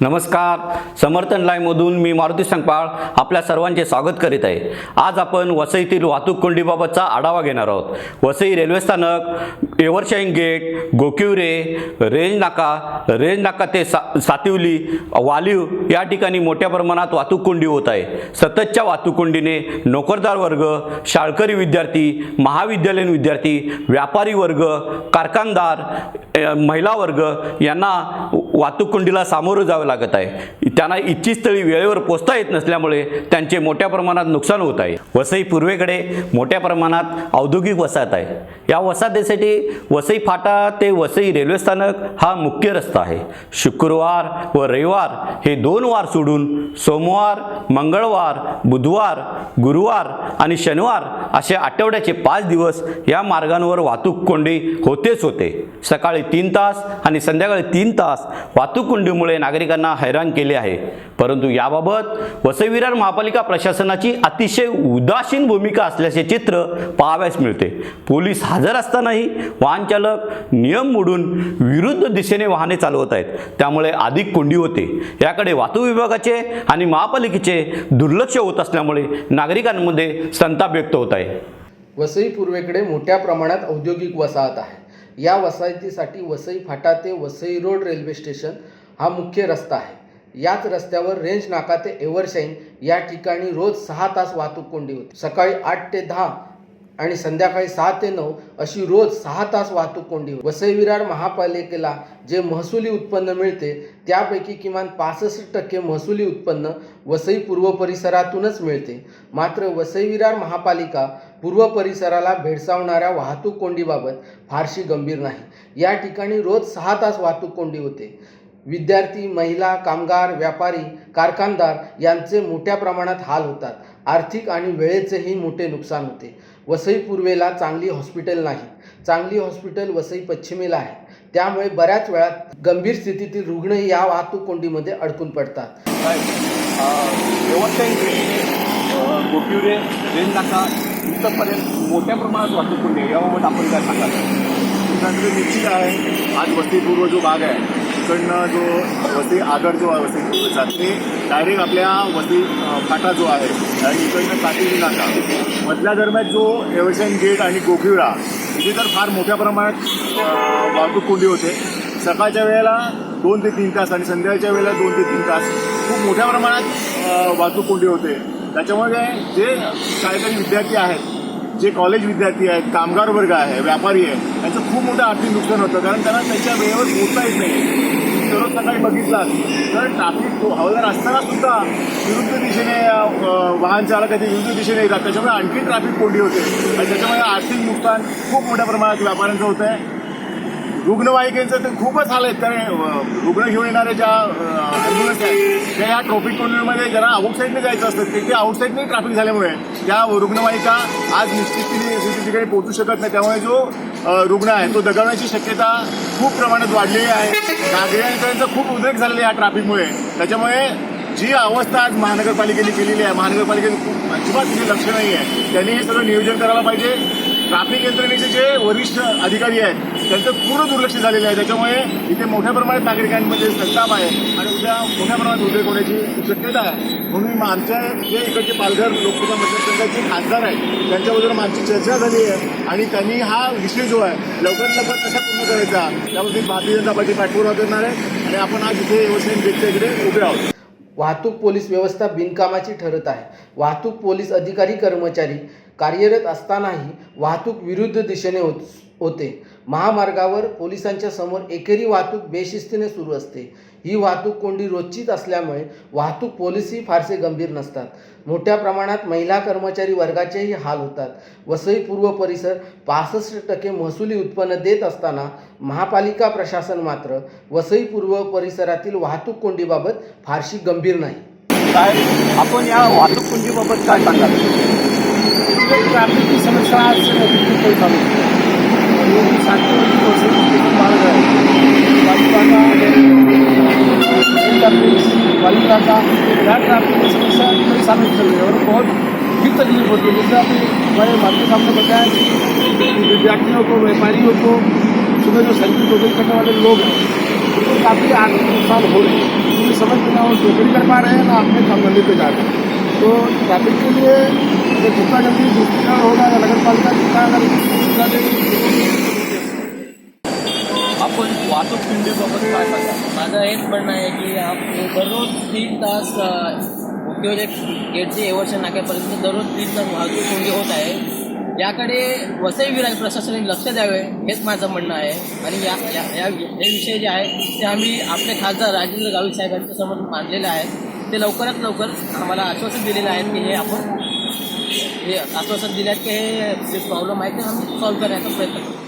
नमस्कार. समर्थन लाईव्हमधून मी मारुती संगपाळ आपल्या सर्वांचे स्वागत करीत आहे. आज आपण वसईतील वाहतूक कोंडीबाबतचा आढावा घेणार आहोत. वसई रेल्वे स्थानक एव्हरशाईन गेट गोकिवरे रेंज नाका रेंज नाका ते सा सातिवली वालीव या ठिकाणी मोठ्या प्रमाणात वाहतूक कोंडी होत आहे. सततच्या वाहतूक कोंडीने नोकरदार वर्ग शाळकरी विद्यार्थी महाविद्यालयीन विद्यार्थी व्यापारी वर्ग कारखानदार महिला वर्ग यांना वाहतूक कोंडीला सामोरं जावं लागत आहे. त्यांना इच्छित स्थळी वेळेवर पोचता येत नसल्यामुळे त्यांचे मोठ्या प्रमाणात नुकसान होत आहे. वसई पूर्वेकडे मोठ्या प्रमाणात औद्योगिक वसाहत आहे. या वसाहतीसाठी वसई फाटा ते वसई रेल्वे स्थानक हा मुख्य रस्ता आहे. शुक्रवार व रविवार हे दोन वार सोडून सोमवार मंगळवार बुधवार गुरुवार आणि शनिवार असे आठवड्याचे पाच दिवस या मार्गांवर वाहतूक कोंडी होतेच होते. सकाळी तीन तास आणि संध्याकाळी तीन तास वाहतूक कोंडीमुळे नागरिकांना हैराण केले आहे. परंतु याबाबत वसईविरार महापालिका प्रशासनाची अतिशय उदासीन भूमिका असल्याचे चित्र पाहावयास मिळते. पोलीस हजर असतानाही वाहनचालक नियम मोडून विरुद्ध दिशेने वाहने चालवत आहेत. त्यामुळे अधिक कोंडी होते. याकडे वाहतूक विभागाचे आणि महापालिकेचे दुर्लक्ष होत असल्यामुळे नागरिकांमध्ये संताप व्यक्त होत आहे. वसई पूर्वेकडे मोठ्या प्रमाणात औद्योगिक वसाहत आहे. या वसाहतीसाठी वसई फाटा ते वसई रोड रेल्वे स्टेशन हा मुख्य रस्ता आहे. याच रस्त्यावर रेंज नाका ते एव्हरशाईन या ठिकाणी रोज सहा तास वाहतूक कोंडी होती. सकाळी आठ ते दहा आणि संध्याकाळी सहा ते नऊ अशी रोज सहा तास वाहतूक कोंडी होती. वसई विरार महापालिकेला जे महसुली उत्पन्न मिळते त्यापैकी किमान पासष्ट टक्के महसुली उत्पन्न वसई पूर्व परिसरातूनच मिळते. मात्र वसई विरार महापालिका पूर्व परिसराला भेडसावणाऱ्या वाहतूक कोंडीबाबत फारशी गंभीर नाही. या ठिकाणी रोज सहा तास वाहतूक कोंडी होते. विद्यार्थी महिला कामगार व्यापारी कारखानदार यांचे मोठ्या प्रमाणात हाल होतात. आर्थिक आणि वेळेचेही मोठे नुकसान होते. वसई पूर्वेला चांगली हॉस्पिटल नाही. चांगली हॉस्पिटल वसई पश्चिमेला आहे. त्यामुळे बऱ्याच वेळात गंभीर स्थितीतील रुग्ण या वाहतूक कोंडीमध्ये अडकून पडतात. गोपिवरे रेंज नाका इथंपर्यंत मोठ्या प्रमाणात वाहतूक कोंडी याबाबत आपण काय सांगाल? निश्चित आहे. आज वसई पूर्व जो भाग आहे तिकडनं जो वसई आगर जो आहे वसई पूर्वचा ते डायरेक्ट आपल्या वसई फाटा जो आहे आणि इकडनं काटेरी नाका. मधल्या दरम्यान जो एव्हरशन गेट आणि गोकिवरा इथे तर फार मोठ्या प्रमाणात वाहतूक कोंडी होते. सकाळच्या वेळेला दोन ते तीन तास आणि संध्याकाळच्या वेळेला दोन ते तीन तास खूप मोठ्या प्रमाणात वाहतूक कोंडी होते. त्याच्यामुळे जे शाळकरी विद्यार्थी आहेत जे कॉलेज विद्यार्थी आहेत कामगार वर्ग आहे व्यापारी आहे त्यांचं खूप मोठं आर्थिक नुकसान होतं. कारण त्यांना त्यांच्या वेळेवर पोहोचता येत नाही. दररोज सकाळी बघितलात. तर ट्राफिक हवालदार असताना सुद्धा विरुद्ध दिशेने अं, वाहन चालकाचे विरुद्ध दिशेने येतात. त्याच्यामुळे आणखी ट्रॅफिक कोंडी होते. आणि त्याच्यामुळे आर्थिक नुकसान खूप मोठ्या प्रमाणात व्यापाऱ्यांचं होतं आहे रुग्णवाहिकेचं तर खूपच हाल आहेत. कारण रुग्ण घेऊन येणाऱ्या ज्या ॲम्ब्युलन्स आहेत त्या या ट्रॉफिक कोंडीमध्ये जरा आउटसाईडने जायचं असतं. तिथे आउटसाईडने ट्रॅफिक झाल्यामुळे त्या रुग्णवाहिका आज निश्चित ठिकाणी पोहोचू शकत नाही. त्यामुळे जो रुग्ण आहे तो दगावण्याची शक्यता खूप प्रमाणात वाढलेली आहे. नागरिकांचा खूप उद्रेक झालेला आहे या ट्रॅफिकमुळे त्याच्यामुळे जी अवस्था आज महानगरपालिकेने केलेली आहे महानगरपालिकेने खूप अजिबात तिथे लक्ष नाही आहे त्यांनी हे सगळं नियोजन करायला पाहिजे. ट्रॅफिक यंत्रणेचे जे वरिष्ठ अधिकारी आहेत त्यांचं पूर्ण दुर्लक्ष झालेलं आहे. त्याच्यामुळे इथे मोठ्या प्रमाणात नागरिकांमध्ये संताप आहे आणि उद्या मोठ्या प्रमाणात उद्रेक होण्याची शक्यता आहे. म्हणून मी आमच्या जे इकडचे पालघर लोकसभा मतदारसंघाचे खासदार आहेत त्यांच्याबरोबर आमची चर्चा झाली आहे आणि त्यांनी हा विषय जो आहे लवकरात लवकर कसा पूर्ण करायचा त्यामध्ये भारतीय जनता पार्टी पाठपुरावा करणार आहे आणि आपण आज इथे व्यवस्थित गेटच्या इकडे उभे आहोत. वाहतूक पोलीस व्यवस्था बिनकामाची ठरत आहे. वाहतूक पोलीस अधिकारी कर्मचारी कार्यरत असतानाही वाहतूक विरुद्ध दिशेने होत होते. महामार्गावर पोलिसांच्या समोर एकेरी वाहतूक बेशिस्तीने सुरू असते. ही वाहतूक कोंडी रोजचीच असल्यामुळे वाहतूक पोलिसही फारसे गंभीर नसतात. मोठ्या प्रमाणात महिला कर्मचारी वर्गाचेही हाल होतात. वसई पूर्व परिसर पासष्ट टक्के महसुली उत्पन्न देत असताना महापालिका प्रशासन मात्र वसई पूर्व परिसरातील वाहतूक कोंडीबाबत फारशी गंभीर नाही. काय? आपण या वाहतूक कोंडीबाबत काय सांगाल? ट्रॅफिकची समस्या आज चालू ट्रॅफिक वालीपाटा या ट्रैफ़िक की समस्या कई सालों से चल रही है और बहुत ही तकलीफ़ होती है। जैसे अभी हमारे माता साहब ने बताया कि विद्यार्थियों को, व्यापारियों को सुबह जो सर्विस नौकरी करने वाले लोग हैं, उनको काफ़ी आर्थिक नुकसान हो रहे हैं। क्योंकि समझ में ना वो नौकरी कर पा रहे हैं, ना अपने काम धंधे पर जा रहे हैं। तो ट्रैफ़िक के लिए जितना जल्दी दृष्टिकरण होगा या नगर पालिका जितना अगर आपण वाहतूक पिंडीबाबत काय सांगा माझं हेच म्हणणं आहे की आप दररोज तीन तास अ, उद्योजक गेटचे येवरच्या नाक्यापर्यंत दररोज तीन तास वाहतूक कोंडी होत आहे. याकडे वसई विराज प्रशासनाने लक्ष द्यावे हेच माझं म्हणणं आहे. आणि या या या हे विषय जे आहे ते आम्ही आपले खासदार राजेंद्र गावित साहेबांच्या समोर मांडलेले आहेत. ते लवकरात लवकर आम्हाला आश्वासन दिलेलं आहे की हे आपण हे आश्वासन दिल्यात की हे जे प्रॉब्लेम आहे ते आम्ही सॉल्व्ह करण्याचा प्रयत्न करू